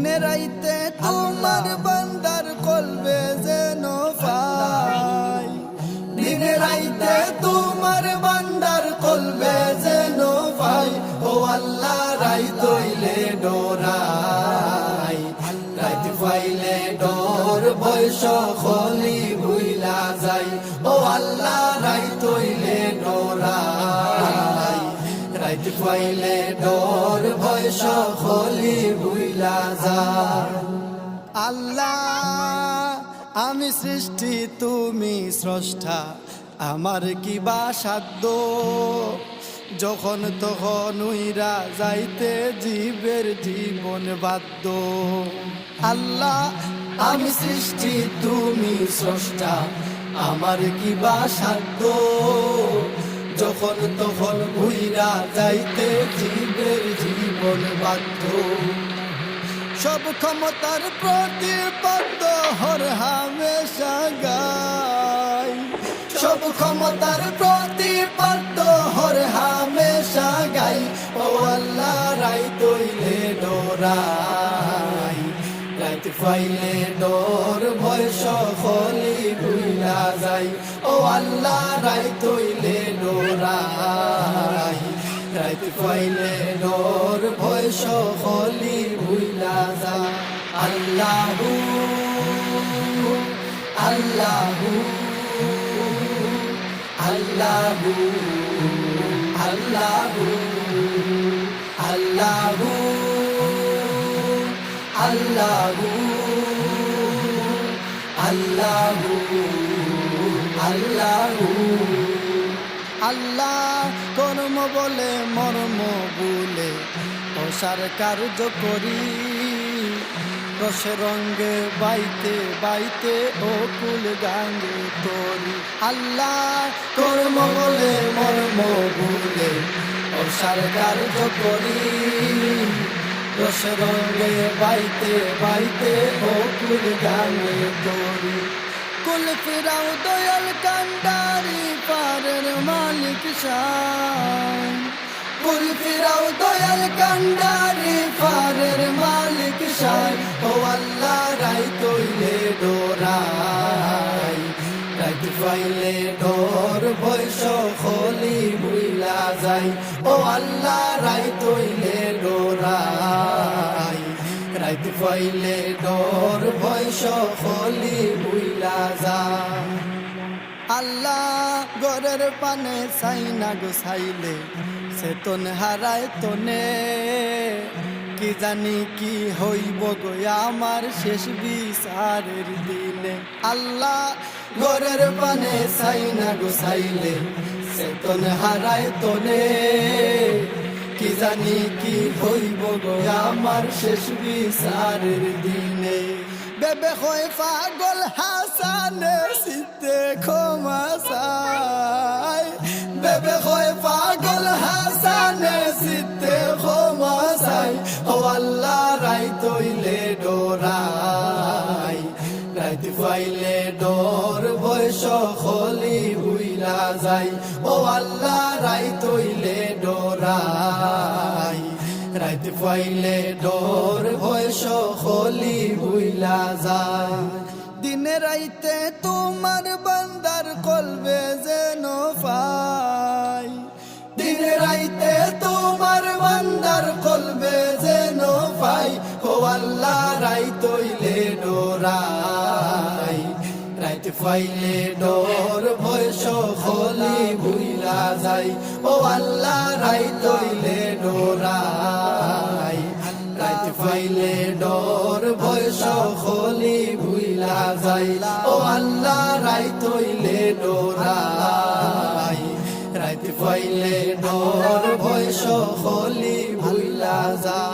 দিনে রাইতে তোমার বান্দার কলবে যেন পাই। দিনে রাইতে তোমার বান্দার কলবে যেন পাই। ও আল্লাহ রাই তৈলে ডোরাই। রাইত পাইলে ডোর বয়স খলি ভুইলা যাই। ও আল্লাহ রাই তৈলে পাইলে ডোর বয়স খলি ভুইলা যায়। আল্লাহ, আমি সৃষ্টি, তুমি স্রষ্টা, আমার কি বা সাধ্য? যখন তখন উইরা যাইতে জীবের জীবন বাধ্য। আল্লাহ, আমি সৃষ্টি, তুমি স্রষ্টা, আমার কি বা সাধ্য? যখন তখন উইরা যাইতে জীবের জীবন বাধ্য। সব ক্ষমতার প্রতিপদ হর হামেশা গাই সব ক্ষমতার প্রতিপদ হর হামেশা গাই ও আল্লাহ রাই তৈলে ডোরাই। রাইত ফাইলে ডোর, ভয় সকলি ভুইলা যাই ও আল্লাহ রাই তৈলে ডোরাই। রাইত পাইলে ডোর ভয় সকলি ভুইলা যা। আল্লাহু আল্লাহু আল্লাহু আল্লাহু আল্লাহু আল্লাহু আল্লাহু আল্লাহু, আল্লাহ। কর্ম বলে, মর্ম বলে অসার কার্য করি। রসে রঙ্গে বাইতে বাইতে ও কুল গাঙ্গে তরি। আল্লাহ কর্ম বলে, মর্ম বলে অসার কার্য করি। রসে রঙ্গে বাইতে বাইতে ও কুল গাঙ্গে তরি। কুল ফিরাও দয়াল পারের মালিক শান। কুল ফিরাও দয়াল কান্ডারি পারের মালিক শান। ও আল্লাহ রাই তৈলে ডোরাই। রাইত ফাইলে ডোর বৈশ খলি বুইলা যাই। ও আল্লাহ রাই তৈলে ডোরাই। রাইত ফাইলে ডোর বয়স খলি বুইলা যা আল্লাহ গরের পানে সাইনা গোসাইলে, সে হারায় তনে। কি জানি কি হইব গো আমার শেষ বিচারের দিনে। আল্লাহ গরের পানে সাইনা গোসাইলে, সে হারায় তনে। কি জানি কি হইব গো আমার শেষ বিচারের দিনে। বেবে পাগল হাসানে সিতে ক্ষমা চাই। বেবে হয় পাগল হাসানে সিতে ক্ষমা চাই। ও আল্লাহ রাই তৈলে ডোরাই। রাইত ফাইলে খলি হুইলা যাই। ও আল্লাহ রাই তৈলে রাইত ফাইলে ডোর বয়স খলি হুইলা যায়। দিনে রাইতে তোমার বান্দার কলবে যেন পাই। দিনে রাইতে তোমার বান্দার কলবে যেন পাই। ও আল্লাহ রাই তৈলে ডোরাই। রাইত ফাইলে ডোর বয়স খলি চলা যাই। ও আল্লাহ রাই তৈলে ডোরাই। রাত ফাইলে ডর, ভয় হলি ভুইলা যাই। ও আল্লাহ রাই তৈলে ডোরাই। রাত ফাইলে ডর, ভয় হলি ভুইলা যাই।